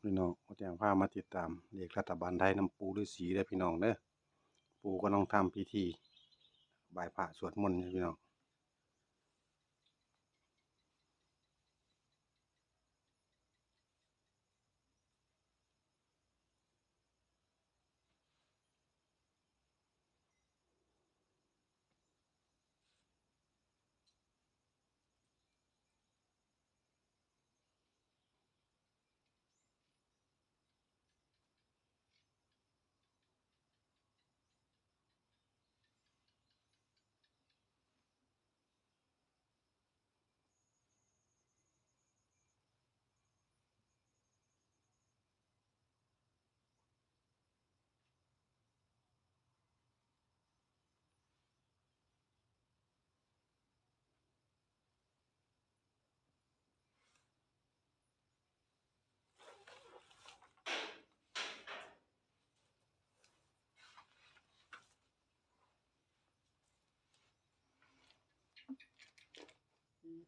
พี่น้องเอาแจ้งพามาติดตามเรียกรัฐบาลไทยน้ำปูฤาษีได้พี่น้องเด้อปูก็ต้องทำพิธีบายพระสวดมนต์นี่พี่น้อง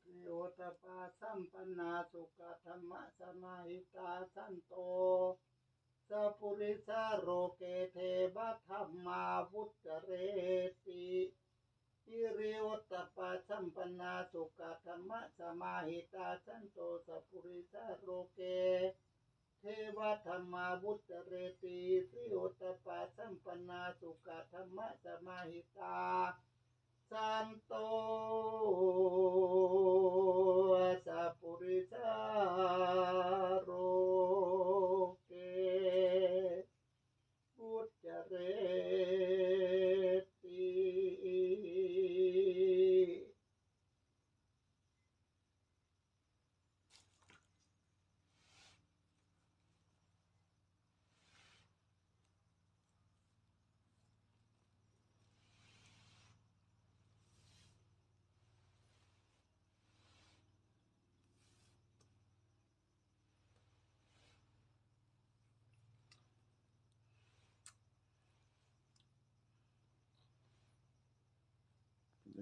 อิโอตปาสัมปันนาสุขธรรมะสมาหิตาสันโตสัพุริสาโรเกเทบะธรรมาวุตเรติอิริโอตปาสัมปันนาสุขธรรมะสมาหิตาสันโตสัพพุริสาโรเกเทวธรรมาวุตเรติสิโอตปาสัมปันนาสุขธรรมะสมาหิตา สันโตสัพพุริสาโรเกพุทธเรติ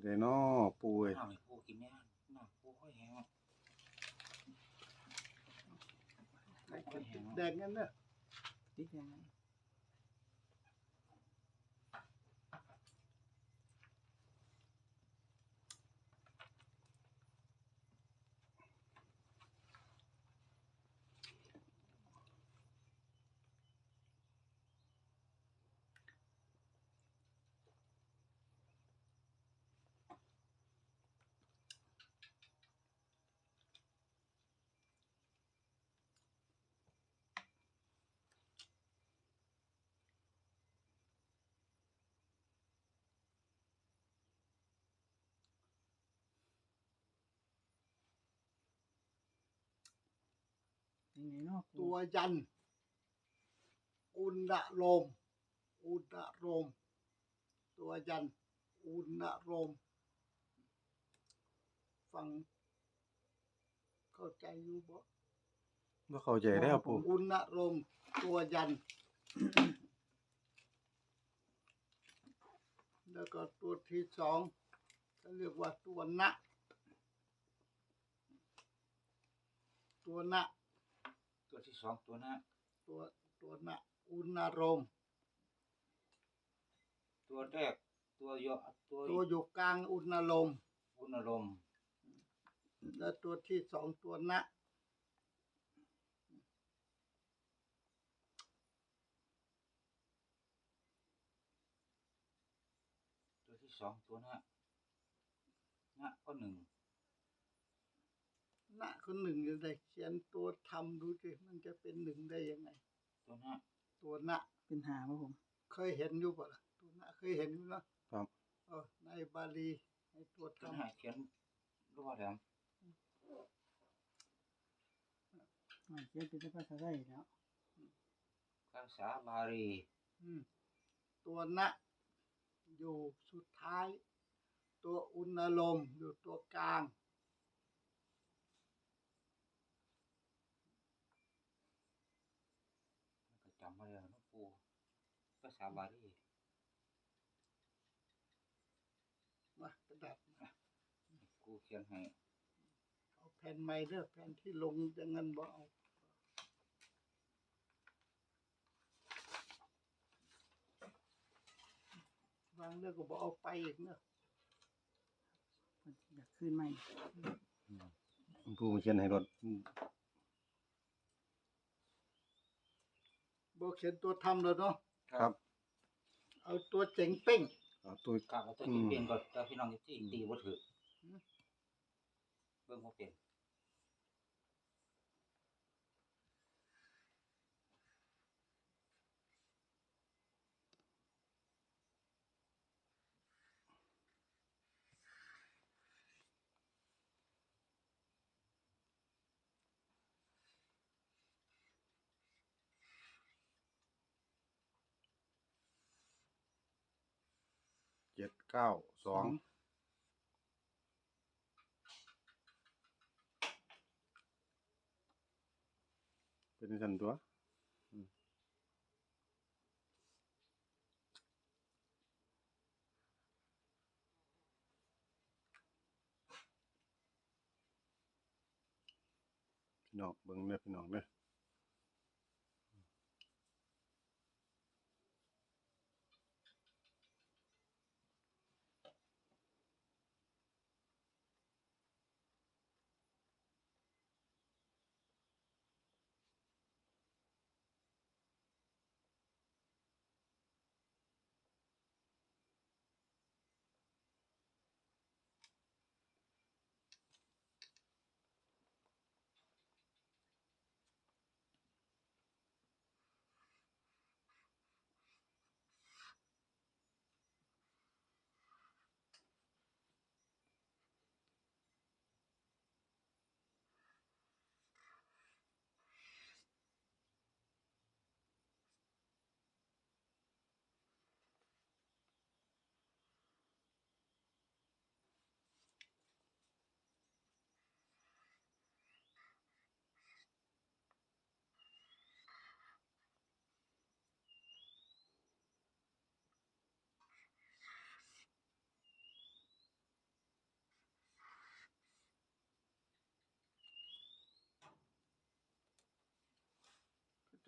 จะได้น้อปูเอ้ยน้ำให้ปูกินเนี่ยน้ำปูค่อยแห้งไอ้กระติกแดงนั่นเนอะติดยังไง ยังไงเนาะตัวยัน อุณโลม อุณโลม ตัวยัน อุณโลม ฟัง เข้าใจอยู่บ่บ่เข้าใจแล้วปูอุณโลม ตัวยัน แล้วก็ตัวที่สองเขาเรียกว่าตัวนะ ตัวนะ ตัวที่สองตัวนั้นตัวตัวนะอุณโรมตัวแรก ตัวยอตัวตัวอยู่กลางอุณโลมอุณลมและตัวที่สองตัวนะตัวที่สองตัวนั้นนะก็หนึ่ง นะคนหนึ่งจะได้เขียนตัวทำดูสิมันจะเป็นหนึ่งได้ยังไง ตัวนั้นตัวนะเป็นหาบ่ผม เคยเห็นอยู่ป่ะล่ะตัวนะเคยเห็นอยู่นะครับ เออในบาลีในตัวตัวทำนั้นเขียนรัวแหลมมันเขียนเป็นภาษาไทยแล้วภาษาบาลีอืมตัวนะอยู่สุดท้าย ตัวอุณโลมอยู่ตัวกลาง ปูภาษาบาลีมาประดแบบกูเขียนให้เอาแผ่นใหม่เลือกแผ่นที่ลงจะเงินบ่เอาวางเลือกก็บ่เอาไปอีกเนอะอยากขึ้นใหม่กูมาเขียนให้รถ บอกเขียนตัวทำแล้วเนาะครับ เอาตัวเจ๋งเป้ง เอาตัว ครับแล้วตัวที่เปลี่ยนก็แต่พี่น้องที่ตีบ่ถือเบิ่งบ่เป็น เจ็ดเก้าสองเป็นสันตัวอืมพี่น้องเบิ่งเด้อพี่น้องเด้อ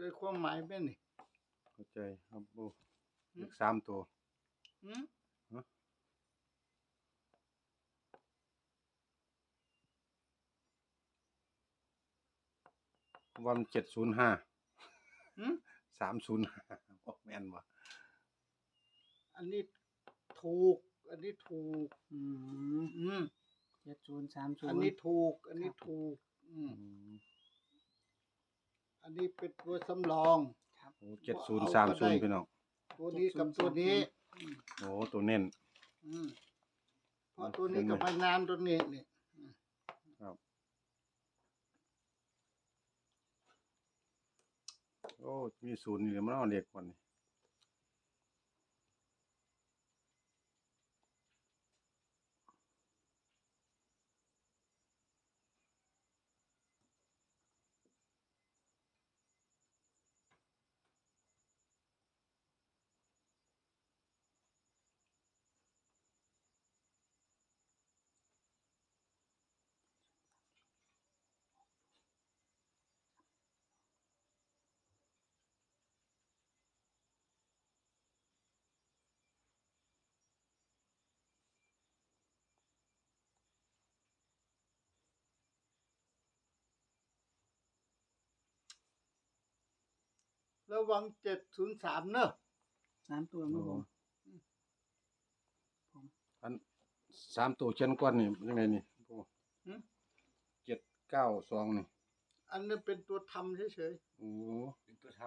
ใจความหมายแม่นี่ เข้าใจครับปูเลขสามตัว หืมวันเจ็ดศูนย์ห้าหืมสามศูนย์ห้าบอกแม่นบ่อันนี้ถูก อันนี้ถูก อืมอืม7030อันนี้ถูก อันนี้ถูก อืม อืมอันนี้เป็นตัวสำรอง โอ้เจ็ดศูนย์สามศูนย์พี่น้อง ตัวนี้กับตัวนี้ โอ้ตัวเน้น อืมเพราะตัวนี้กับไม้น้ำตัวนี้นี่โอ้ มีศูนย์นี่มันเอาเล็กกว่านี่ ระวังเจ็ดศูนย์สามเนอะสามตัวครับผมอันสามตัวเช่นก้อนนี่ยังไงนี่ปูเจ็ดเก้าสองนี่อันนี้เป็นตัวทำเฉยโอ้เป็นตัวท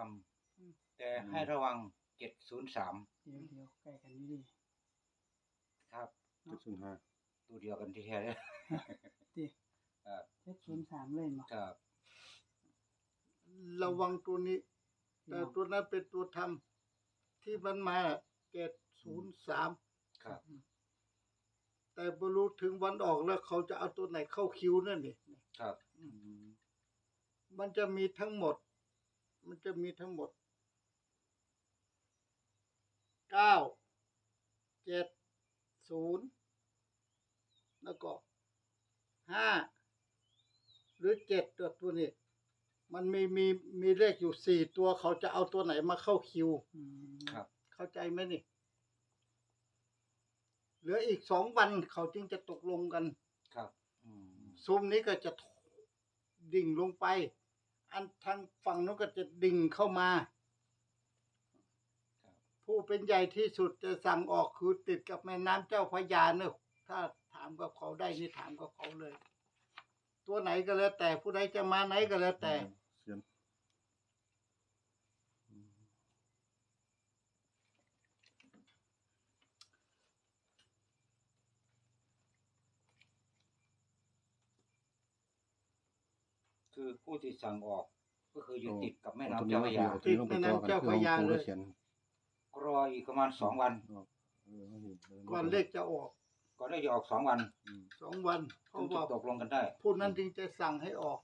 ำแต่ให้ระวัง703เดี๋ยวเดี๋ยวใกล้กันนี่ดิครับเจ็ดศูนย์ห้าตัวเดียวกันที่แท้เลยติครับ703เลยบ่ครับๆระวังตัวนี้ แต่ตัวนั้นเป็นตัวทำที่มันมาเจ็ดศูนย์สามครับ แต่บรู้ถึงวันออกแล้วเขาจะเอาตัวไหนเข้าคิวนั่นนี่ครับอืมมันจะมีทั้งหมด มันจะมีทั้งหมด เก้า เจ็ด ศูนย์ แล้วก็ห้า หรือเจ็ดตัวตัวนี้ มันมีมีมีเลขอยู่สี่ตัวเขาจะเอาตัวไหนมาเข้าคิวอืมครับ เข้าใจไหมนี่ เหลืออีกสองวันเขาจึงจะตกลงกันครับอืมซุ้มนี้ก็จะดิ่งลงไป อันทางฝั่งนู้นก็จะดิ่งเข้ามา ผู้เป็นใหญ่ที่สุดจะสั่งออกคือติดกับแม่น้ำเจ้าพระยาเนอะถ้าถามกับเขาได้นี่ถามกับเขาเลย ตัวไหนก็แล้วแต่ผู้ใดจะมาไหนก็แล้วแต่เขียนคือผู้ที่สั่งออก ก็คืออยู่ติดกับแม่เอาน้ำตัวนี้เจ้าพมาระเขียยานเอาตัวนี้ลงไปต่อกันติดแม่น้ำเจ้าพระยาคือของปู่เลยเขียนรออีกประมาณสองวันออกเออเอาอยู่ก่อนเลขจะออก ก็ได้จะออกสองวันอืมสองวันเพถึงราะจะว่าตกลงกันได้ ผู้นั้นจึงจะสั่งให้ออก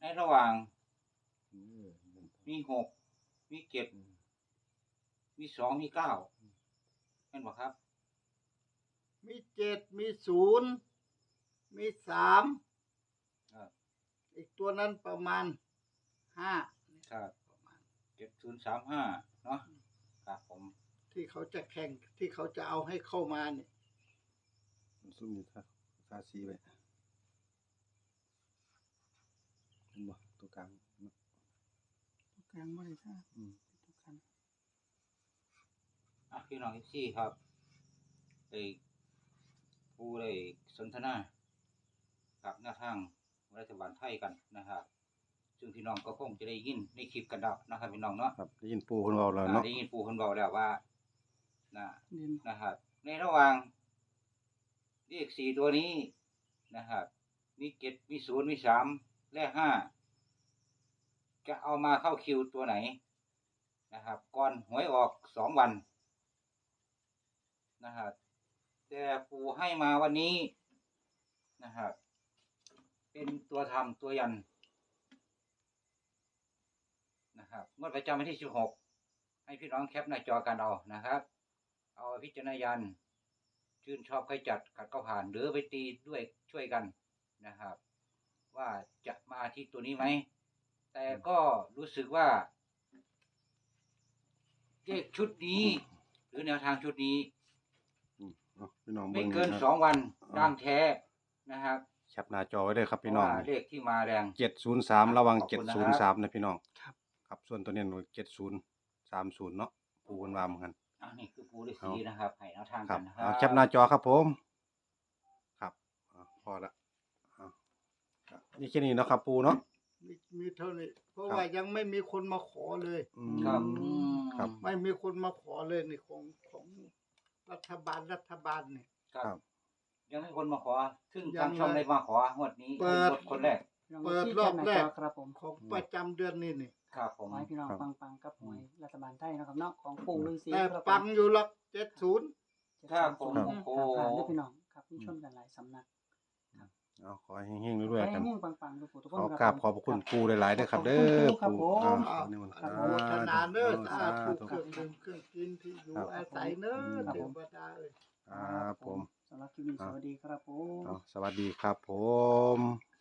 ในระหว่างเออมีหกมีเจ็ดอืมมีสองมีเก้าเห็นไหมครับ มีเจ็ดมีศูนย์มีสามครับ อีกตัวนั้นประมาณห้าครับเจ็ดศูนย์สามห้าเนาะครับผมที่เขาจะแข่งที่เขาจะเอาให้เข้ามาเนี่ย ซุ่มนี่ทาทาสีไว้เห็นบ่ตัวกลางเนาะตัวกลางบ่ได้ท่าอืมตัวกันอะพี่น้องที่ครับได้ผู้ได้สนทนากับหน้าทางรัฐบาลไทยกันนะครับ ซึ่งพี่น้องก็คงจะได้ยินในคลิปกันดอกนะครับพี่น้องเนาะครับได้ยินปู่คนเว้าแล้วเนาะได้ยินปู่คนบอกแล้วว่านะเด่นนะครับในระหว่าง เลขสี่ตัวนี้นะครับมีเจ็ดมีศูนย์มีสามและห้าจะเอามาเข้าคิวตัวไหนนะครับ ก่อนหวยออกสองวันนะครับแต่ปู่ให้มาวันนี้นะครับเป็นตัวทำตัวยันนะครับงวดประจำวันที่สิบหกให้พี่น้องแคปหน้าจอกันเอานะครับ เอาพิจารณายัน ชื่นชอบใครจัดขัดก็ผ่านหรือไปตีด้วยช่วยกันนะครับ ว่าจะมาที่ตัวนี้ไหม แต่ก็รู้สึกว่าเลขชุดนี้ หรือแนวทางชุดนี้อืมเอาพี่น้องไม่เบิ่งเกินนะสองวันอ่าดังแท้นะครับแคปหน้าจอไว้เลยครับเพพี่ราะน้องว่าเลขที่มาแรงเจ็ดศูนย์สามระวังขอบเจ็ดคุณนะศูครันย์สามบนะพี่น้อง ครับ ครับส่วนตัวเนี้เจ็ดศูนย์สามศูนย์เนาะปู่คนว่าเหมือนกัน อันนี้คือปูฤาษีนะครับให้แนวทางครักับนนะครัเอาบแคปหน้าจอครับผม ครับอ่าพอละอ่าครับนี่แค่นี้เนาะครับปูเนาะ มีมีเท่านี้เพราะครับ ว่ายังไม่มีคนมาขอเลย อืม ครับครับ ไม่มีคนมาขอเลยในของของรัฐบาลรัฐบาลเนี่ย ครับครับยังไม่คนมาขอ ซึ่งยัทางงช่องเลย ได้มาของวดนี้เปิดกดคนแรกพี่น้องเปิดที่รอบแคปหแรน้ากจอครับผม ของประจำเดือนนี่นี่ ครับผขอมให้พี่น้องครับปังๆกับหวยรัฐบาลไทยนะครับเนาะของปู่ฤาษีแต่ครับผมปังอยู่หลักเจ็ดศูนย์ ครับผมครับโอ้ผ่านด้วยพี่น้องครับมีชนกันหลายสำนักเอาขอให้เฮงๆรวยๆกัน ให้ปังๆทุกผู้ทุกคนขอครับกราบผมขอบพระคุณปูหลายๆเด้อครับ เด้อขอบคุณปูครับผมอ่าอ้าวนี่มันอนุโมทนาเนอสาธุธุเครื่องดื่มเครื่องกินที่อยู่ครับอาศัยเนอครับเทผมวดาเอ้ย ครับผม สำหรับคลิปนี้สวัสดีครับผม เอาสวัสดีครับผม